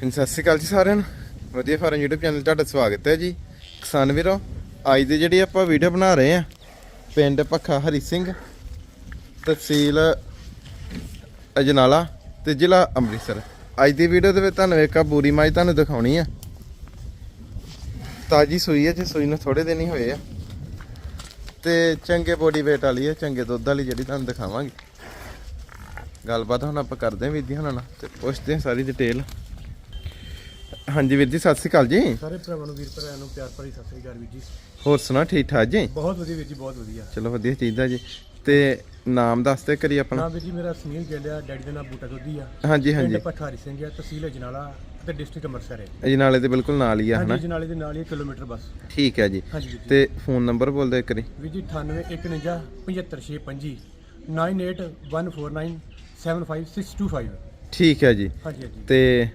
ਹਾਂਜੀ, ਸਤਿ ਸ਼੍ਰੀ ਅਕਾਲ ਜੀ ਸਾਰਿਆਂ ਨੂੰ। ਵਧੀਆ ਫਾਰਮ YouTube ਚੈਨਲ ਤੁਹਾਡਾ ਸਵਾਗਤ ਹੈ ਜੀ। ਕਿਸਾਨ ਵੀਰੋ ਅੱਜ ਦੀ ਜਿਹੜੀ ਆਪਾਂ ਵੀਡੀਓ ਬਣਾ ਰਹੇ ਆ ਪਿੰਡ ਪੱਖਾ ਹਰੀ ਸਿੰਘ ਤਹਿਸੀਲ ਅਜਨਾਲਾ ਤੇ ਜ਼ਿਲ੍ਹਾ ਅੰਮ੍ਰਿਤਸਰ। ਅੱਜ ਦੀ ਵੀਡੀਓ ਦੇ ਵਿੱਚ ਤੁਹਾਨੂੰ ਇੱਕ ਆ ਬੂਰੀ ਮਾਈ ਤੁਹਾਨੂੰ ਦਿਖਾਉਣੀ ਆ। ਤਾਜੀ ਸੂਈ ਹੈ ਜੇ ਸੂਈ ਨੂੰ ਥੋੜੇ ਦਿਨ ਹੀ ਹੋਏ ਆ। ਤੇ ਚੰਗੇ ਬੋਡੀ weight ਵਾਲੀ ਹੈ ਚੰਗੇ ਦੁੱਧ ਵਾਲੀ ਜਿਹੜੀ ਤੁਹਾਨੂੰ ਦਿਖਾਵਾਂਗੇ। ਗੱਲਬਾਤ ਹੁਣ ਆਪਾਂ ਕਰਦੇ ਹਾਂ ਵੀਰ ਜੀ ਹੁਣਾਂ ਨਾਲ ਤੇ ਪੁੱਛਦੇ ਹਾਂ ਸਾਰੀ ਡਿਟੇਲ ਹਾਂਜੀ ਵੀਰ ਜੀ ਸਤਿ ਸ਼੍ਰੀ ਅਕਾਲ ਜੀ। ਸਾਰੇ ਭਰਾਵਾਂ ਨੂੰ ਵੀਰ ਭਰਾਵਾਂ ਨੂੰ ਪਿਆਰ ਭਰੀ ਸਤਿ ਸ੍ਰੀ ਅਕਾਲ ਵੀਰ ਜੀ। ਹੋਰ ਸੁਣਾ ਠੀਕ ਠਾਕ ਜੀ? ਬਹੁਤ ਵਧੀਆ ਵੀਰ ਜੀ ਬਹੁਤ ਵਧੀਆ। ਚਲੋ ਵਧੀਆ ਚਾਹੀਦਾ ਜੀ। ਤੇ ਨਾਮ ਦੱਸਦੇ ਕਰੀ ਆਪਣਾ। ਨਾਮ ਵੀਰ ਜੀ ਮੇਰਾ ਸੁਨੀਲ ਗਿੱਲਿਆ ਡੈਡੀ ਦਾ ਨਾਮ ਬੂਟਾ ਦੁੱਧੀ ਆ। ਹਾਂਜੀ ਪਿੰਡ ਹਾਂਜੀ ਪਠਾਰੀ ਸਿੰਘ ਆ ਤਹਿਸੀਲ ਅਜਨਾਲਾ ਤੇ ਡਿਸਟ੍ਰਿਕਟ ਅੰਮ੍ਰਿਤਸਰ ਹੈ ਇਹ। ਨਾਲੇ ਤੇ ਬਿਲਕੁਲ ਨਾਲ ਹੀ ਆ ਹਨਾ? ਅਜਨਾਲੇ ਦੇ ਨਾਲ ਹੀ ਕਿਲੋਮੀਟਰ ਬਸ। ਠੀਕ ਹੈ ਜੀ। ਤੇ ਫੋਨ ਨੰਬਰ ਬੋਲ ਦਿਓ ਕਰੀ ਵੀਰ। ਜੀ 9819 75625 9814975625 ਠੀਕ ਹੈ ਜੀ। ਹਾਂਜੀ ਹਾਂਜੀ। ਤੇ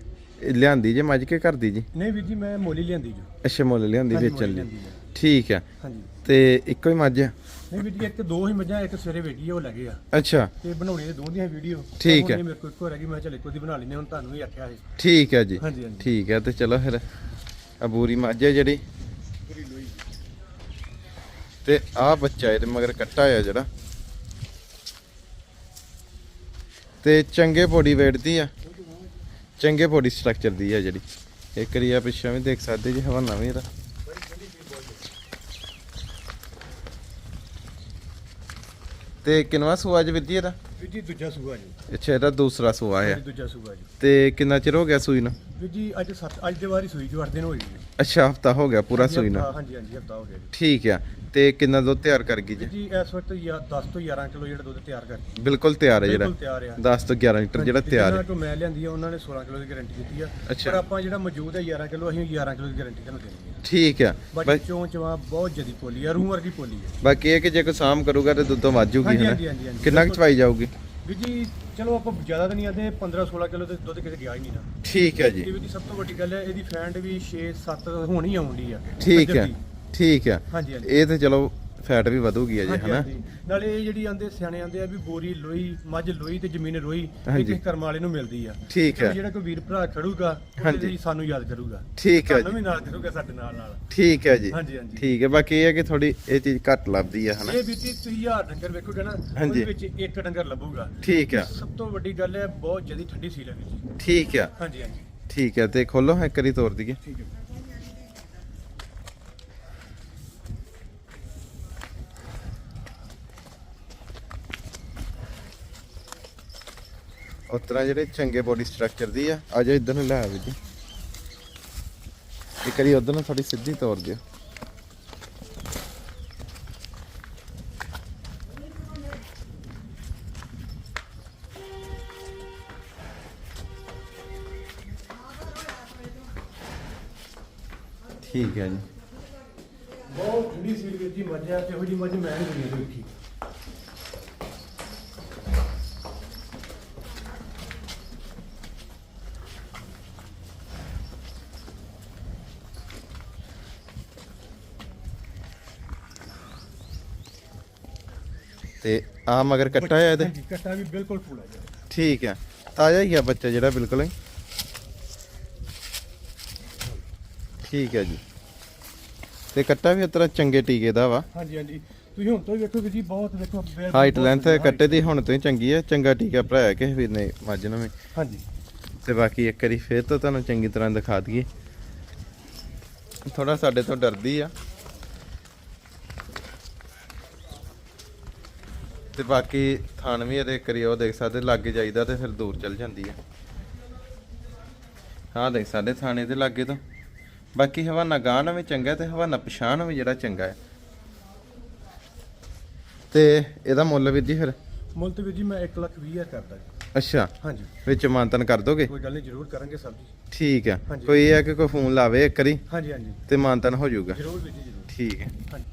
ਲਿਆਂਦੀ ਜੇ ਮੱਝ ਕੇ ਘਰ ਦੀ ਜੀ? ਨਹੀਂ ਵੀਰ ਜੀ ਮੈਂ ਮੋਲੀ ਲਿਆਂਦੀ ਜੋ। ਅੱਛਾ ਮੁੱਲ ਲਿਆਂਦੀ ਹਾਂਜੀ, ਵੇਚਣ ਮੁੱਲ ਲਈ ਲਿਆਂਦੀ ਆ। ਠੀਕ ਹਾਂਜੀ। ਤੇ ਇੱਕੋ ਹੀ ਮੱਝ ਆ? ਨਹੀਂ ਵੀਰ ਜੀ ਇੱਕ ਦੋ ਹੀ ਮੱਝਾਂ ਇੱਕ ਸਵੇਰੇ ਵੇਚੀ ਆ, ਉਹ ਲੱਗੇ ਆ। ਅੱਛਾ। ਤੇ ਬਣਾਉਣੀ ਤੇ ਦੋ ਦੀਆਂ ਵੀਡੀਓ। ਠੀਕ ਹੈ। ਮੇਰੇ ਕੋਲ ਇੱਕੋ ਰਹਿ ਗਈ ਮੈਂ ਚੱਲ ਇੱਕੋ ਦੀ ਬਣਾ ਲੈਨੇ ਹੁਣ ਤੁਹਾਨੂੰ ਵੀ ਆਖਿਆ ਸੀ। ਠੀਕ ਹੈ ਜੀ। ਹਾਂਜੀ ਹਾਂਜੀ। ਠੀਕ ਹੈ ਤੇ ਚਲੋ ਫਿਰ। ਅਬੂਰੀ ਮੱਝ ਹੈ ਜਿਹੜੀ। ਤੇ ਆਹ ਬੱਚਾ ਇਹਦੇ ਮਗਰ ਕੱਟਾ ਆ ਜਿਹੜਾ। ਤੇ ਚੰਗੇ ਬੋਡੀ weight ਦੀ ਆ। ਚੰਗੇ ਬੋਡੀ ਸਟਰਕਚਰ ਦੀ ਆ ਜਿਹੜੀ। ਇੱਕ ਰੀਆ ਪਿੱਛੇ ਵੀ ਦੇਖ ਸਕਦੇ ਜੀ ਹਵਾਨਾ ਵੀ ਇਹਦਾ। ਤੇ ਕਿੰਨਵਾ ਸੂਆ ਅੱਜ ਵੀਰ ਜੀ ਇਹਦਾ? ਵੀਰ ਜੀ ਦੂਜਾ ਸੂਆ ਜੀ। ਅੱਛਾ ਇਹਦਾ ਦੂਸਰਾ ਸੂਆ ਹਾਂਜੀ, ਦੂਜਾ ਸੂਆ ਜੀ। ਤੇ ਕਿੰਨਾ ਚਿਰ ਹੋ ਗਿਆ ਸੂਈ ਨੂੰ? ਵੀਰ ਜੀ ਅੱਜ ਸੱਤ ਅੱਜ ਦੇ ਵਾਰੀ ਸੂਈ ਜੋ 8 ਦਿਨ ਜੀ। ਅੱਛਾ ਹਫਤਾ ਹੋ ਗਿਆ ਪੂਰਾ ਸੂਈ ਨੂੰ? ਹਾਂਜੀ ਹਾਂਜੀ ਹਫਤਾ ਹੋ ਗਿਆ ਜੀ। ਠੀਕ ਆ। ਤੇ ਕਿੰਨਾ ਦੁੱਧ ਤਿਆਰ ਕਰ ਗਈ ਜੀ? ਜੀ ਇਸ ਵਕਤ ਯਾ 10 ਤੋਂ 11 ਕਿਲੋ ਜਿਹੜਾ ਦੁੱਧ ਤਿਆਰ ਕਰ ਬਿਲਕੁਲ ਤਿਆਰ ਹੈ ਜਿਹੜਾ। ਬਿਲਕੁਲ ਤਿਆਰ ਆ। 10 ਤੋਂ 11 ਲੀਟਰ ਜਿਹੜਾ ਤਿਆਰ ਹੈ ਜਿਹਨਾਂ ਤੋਂ ਮੈਂ ਲਿਆਂਦੀ ਆ ਉਹਨਾਂ ਨੇ 16 ਕਿਲੋ ਦੀ ਗਾਰੰਟੀ ਦਿੱਤੀ ਆ। ਪਰ ਆਪਾਂ ਜਿਹੜਾ ਮੌਜੂਦ ਹੈ 11 ਕਿਲੋ ਅਸੀਂ 11 ਕਿਲੋ ਦੀ ਗਾਰੰਟੀ ਤੁਹਾਨੂੰ ਦੇਣੀ ਆ। ਠੀਕ ਆ। ਬਾਕੀ ਬਾ- ਚੋਂ ਚਵਾ ਬਹੁਤ ਜਦੀ ਪੋਲੀ ਆ ਰੂਹ ਵਰਗੀ ਪੋਲੀ ਆ। ਬਾਕੀ ਇਹ ਕਿ ਜੇ ਕੋਈ ਸਾਮ ਕਰੂਗਾ ਤੇ ਦੁੱਧੋਂ ਵੱਧ ਜੂਗੀ ਹਾਂਜੀ, ਹੈ ਹਾਂਜੀ, ਹਾਂਜੀ, ਹਾਂਜੀ। ਕਿੰਨਾ ਕੁ ਚਵਾਈ ਜਾਊਗੀ? ਵੀਰ ਜੀ ਚਲੋ ਆਪਾਂ ਜ਼ਿਆਦਾ ਤਾਂ ਨਹੀਂ ਆਦੇ 15 16 ਕਿਲੋ ਤੇ ਦੁੱਧ ਕਿਤੇ ਗਿਆ ਹੀ ਨਹੀਂ ਨਾ। ਠੀਕ ਹੈ ਜੀ। ਇਹ ਵੀ ਜੀ ਸਭ ਤੋਂ ਵੱਡੀ ਗੱਲ ਹੈ ਇਹਦੀ ਫੈਂਡ ਵੀ 6 7 ਹੋਣੀ ਆਉਂਦੀ ਆ। ਠੀਕ ਦੀ। ਠੀਕ ਹੈ ਹਾਂਜੀ ਹਾਂਜੀ। ਇਹ ਤੇ ਚਲੋ ਫੈਟ ਵੀ ਵਧੂਗੀ ਹਾਂਜੀ, ਹਨਾ? ਹਾਂਜੀ। ਨਾਲੇ ਇਹ ਜਿਹੜੀ ਆਂਦੇ ਸਿਆਣੇ ਆਂਦੇ ਆ ਵੀ ਬੋਰੀ ਲੋਈ ਮੱਝ ਲੋਈ ਤੇ ਜ਼ਮੀਨ ਰੋਈ ਇਹ ਹਾਂਜੀ। ਕਿਸੇ ਕਰਮ ਵਾਲੇ ਨੂੰ ਮਿਲਦੀ ਆ। ਠੀਕ ਹੈ ਜਿਹੜਾ ਕੋਈ ਵੀਰ ਭਰਾ ਖੜੂਗਾ ਹਾਂਜੀ। ਉਹਦੇ ਲਈ ਸਾਨੂੰ ਯਾਦ ਕਰੂਗਾ। ਠੀਕ ਹੈ ਸਾਨੂੰ ਜੀ। ਵੀ ਨਾਲ ਕਰੂਗਾ ਸਾਡੇ ਨਾਲ ਨਾਲ। ਠੀਕ ਹੈ ਜੀ। ਹਾਂਜੀ ਹਾਂਜੀ। ਠੀਕ ਹੈ ਬਾਕੀ ਇਹ ਹੈ ਕਿ ਥੋੜੀ ਇਹ ਚੀਜ਼ ਘੱਟ ਲੱਭਦੀ ਹੈ ਹਨਾ? ਇਹ ਵੀ ਤੁਸੀਂ ਹਜ਼ਾਰ ਡੰਗਰ ਵੇਖੋਗੇ ਨਾ ਹਾਂਜੀ। ਉਹਦੇ ਵਿੱਚ ਇੱਕ ਡੰਗਰ ਲੱਭੂਗਾ। ਠੀਕ ਹੈ ਸਭ ਤੋਂ ਵੱਡੀ ਗੱਲ ਹੈ ਬਹੁਤ ਜਦੀ ਠੰਡੀ ਸੀਲ ਹੈ ਵੀਰ ਜੀ। ਠੀਕ ਹੈ ਹਾਂਜੀ ਹਾਂਜੀ। ਠੀਕ ਹੈ ਤੇ ਖੋਲੋ ਇੱਕ ਵਾਰੀ ਤੋੜ ਦਈਏ। ਠੀਕ ਹੈ ਉਸ ਤਰ੍ਹਾਂ ਜਿਹੜੇ ਚੰਗੇ ਬੋਡੀ ਸਟਰਕਚਰ ਦੀ ਆ ਆ ਜਾਓ ਇੱਧਰ ਨੂੰ ਲੈ ਆ ਜੀ। ਇੱਕ ਵਾਰੀ ਉਧਰ ਨੂੰ ਥੋੜੀ ਸਿੱਧੀ ਤੋੜ ਦਿਓ। ਠੀਕ ਹੈ ਜੀ। ਬਹੁਤ ਠੰਡੀ ਸੀਲ ਵੀਰ ਜੀ ਮੱਝ ਆ ਜੀ ਮੱਝ ਮੈਂ ਨਹੀਂ ਦੁਨੀਆ ਤੇ ਵੇਖੀ ਤੇ ਆ ਮਗਰ ਕੱਟਾ ਹੋਇਆ ਇਹਦੇ? ਕੱਟਾ ਵੀ ਬਿਲਕੁਲ ਫੁੱਲ ਆ ਜੀ। ਠੀਕ ਹੈ। ਤਾਜ਼ਾ ਹੀ ਆ ਬੱਚਾ ਜਿਹੜਾ ਬਿਲਕੁਲ ਹੀ। ਠੀਕ ਹੈ ਜੀ। ਤੇ ਕੱਟਾ ਵੀ ਇਤਰਾ ਚੰਗੇ ਟੀਕੇ ਦਾ ਵਾ। ਹਾਂਜੀ ਹਾਂਜੀ। ਤੁਸੀਂ ਹੁਣ ਤੋਂ ਹੀ ਵੇਖੋ ਜੀ ਬਹੁਤ ਵੇਖੋ ਹਾਈਟ ਲੈਂਥ। ਕੱਟੇ ਦੀ ਹੁਣ ਤੋਂ ਹੀ ਚੰਗੀ ਹੈ। ਚੰਗਾ ਟੀਕਾ ਭਰਾਇਆ ਕਿਸੇ ਵੀਰ ਨੇ ਮੱਝ ਨੂੰ ਵੀ। ਹਾਂਜੀ। ਤੇ ਬਾਕੀ ਇੱਕ ਵਾਰੀ ਫੇਰ ਤੋਂ ਤੁਹਾਨੂੰ ਚੰਗੀ ਤਰ੍ਹਾਂ ਦਿਖਾ ਦਈਏ। ਥੋੜਾ ਸਾਡੇ ਤੋਂ ਡਰਦੀ ਆ। ਤੇ ਬਾਕੀ ਥਣ ਵੀ ਇਹਦੇ ਕਰੀ ਉਹ ਦੇਖ ਸਕਦੇ ਲਾਗੇ ਜਾਈਦਾ ਤੇ ਫਿਰ ਦੂਰ ਚਲ ਜਾਂਦੀ ਆ। ਹਾਂ ਦੇਖ ਸਾਡੇ ਥਾਣੇ ਦੇ ਲਾਗੇ ਤੋਂ। ਬਾਕੀ ਹਵਾਨਾ ਗਾਂ ਵੀ ਚੰਗਾ ਤੇ ਹਵਾਨਾ ਪਛਾਣ ਵੀ ਜਿਹੜਾ ਚੰਗਾ ਹੈ। ਤੇ ਇਹਦਾ ਮੁੱਲ ਵੀਰ ਜੀ ਫਿਰ? ਮੁੱਲ ਤੇ ਵੀਰ ਜੀ ਮੈਂ 1 ਲੱਖ 20 ਹਜ਼ਾਰ ਕਰਦਾ ਜੀ। ਅੱਛਾ। ਹਾਂਜੀ। ਵਿੱਚ ਮਾਨਤਨ ਕਰ ਦੋਗੇ? ਕੋਈ ਗੱਲ ਨਹੀਂ ਜ਼ਰੂਰ ਕਰਾਂਗੇ ਸਭ ਜੀ। ਠੀਕ ਹੈ। ਕੋਈ ਇਹ ਹੈ ਕਿ ਕੋਈ ਫੋਨ ਲਾਵੇ ਇੱਕ ਵਾਰੀ ਹਾਂਜੀ ਹਾਂਜੀ। ਤੇ ਮਾਨਤਨ ਹੋ ਜਾਊਗਾ। ਜ਼ਰੂਰ ਵੀਰ ਜੀ ਜ਼ਰੂਰ। ਠੀਕ ਹੈ ਹਾਂਜੀ।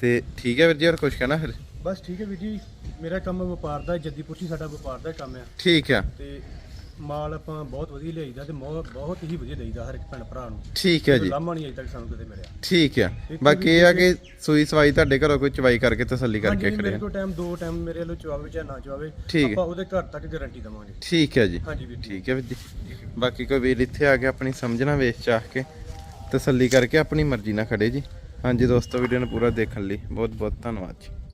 ਤੇ ਠੀਕ ਹੈ ਵੀਰ ਜੀ ਹੋਰ ਕੁਝ ਕਹਿਣਾ ਫਿਰ? ਬਸ ਠੀਕ ਹੈ ਵੀਰ ਜੀ ਮੇਰਾ ਕੰਮ ਵਪਾਰ ਦਾ ਹੈ, ਜੱਦੀ ਪੁੱਛੀ ਸਾਡਾ ਵਪਾਰ ਦਾ ਕੰਮ ਆ। ਠੀਕ ਹੈ ਤੇ ਮਾਲ ਆਪਾਂ ਬਹੁਤ ਵਧੀਆ ਲਿਆਈਦਾ ਤੇ ਬਹੁਤ ਬਹੁਤ ਹੀ ਵਧੀਆ ਦੇਈਦਾ ਹਰ ਇੱਕ ਭੈਣ ਭਰਾ ਨੂੰ। ਠੀਕ ਹੈ ਜੀ। ਲਾਮਾ ਨਹੀਂ ਅਜੇ ਤੱਕ ਸਾਨੂੰ ਕਿਤੇ ਮਿਲਿਆ। ਠੀਕ ਆ। ਬਾਕੀ ਇਹ ਆ ਕਿ ਸੂਈ ਸਵਾਈ ਤੁਹਾਡੇ ਘਰੋਂ ਕੋਈ ਚਵਾਈ ਕਰਕੇ ਤਸੱਲੀ ਕਰਕੇ ਹਾਂਜੀ ਖੜੇ ਮੇਰੇ ਆ। ਕੋਲ ਟਾਈਮ ਦੋ ਟਾਈਮ ਮੇਰੇ ਵੱਲੋਂ ਚਵਾਵੇ ਜਾਂ ਨਾ ਚਵਾਵੇ ਠੀਕ ਹੈ। ਆਪਾਂ ਉਹਦੇ ਘਰ ਤੱਕ ਗਾਰੰਟੀ ਦਵਾਂਗੇ। ਠੀਕ ਹੈ ਜੀ। ਹਾਂਜੀ ਵੀਰ ਜੀ। ਠੀਕ ਹੈ ਵੀਰ ਜੀ। ਬਾਕੀ ਕੋਈ ਵੀਰ ਇੱਥੇ ਆ ਕੇ ਆਪਣੀ ਸਮਝਣਾ ਵੇਚ ਚਾਹ ਕੇ ਤਸੱਲੀ ਕਰਕੇ ਆਪਣੀ ਮਰਜ਼ੀ ਨਾਲ ਖੜੇ ਜੀ। ਹਾਂਜੀ ਦੋਸਤੋ ਵੀਡੀਓ ਨੂੰ ਪੂਰਾ ਦੇਖਣ ਲਈ ਬਹੁਤ ਬਹੁਤ ਧੰਨਵਾਦ ਜੀ।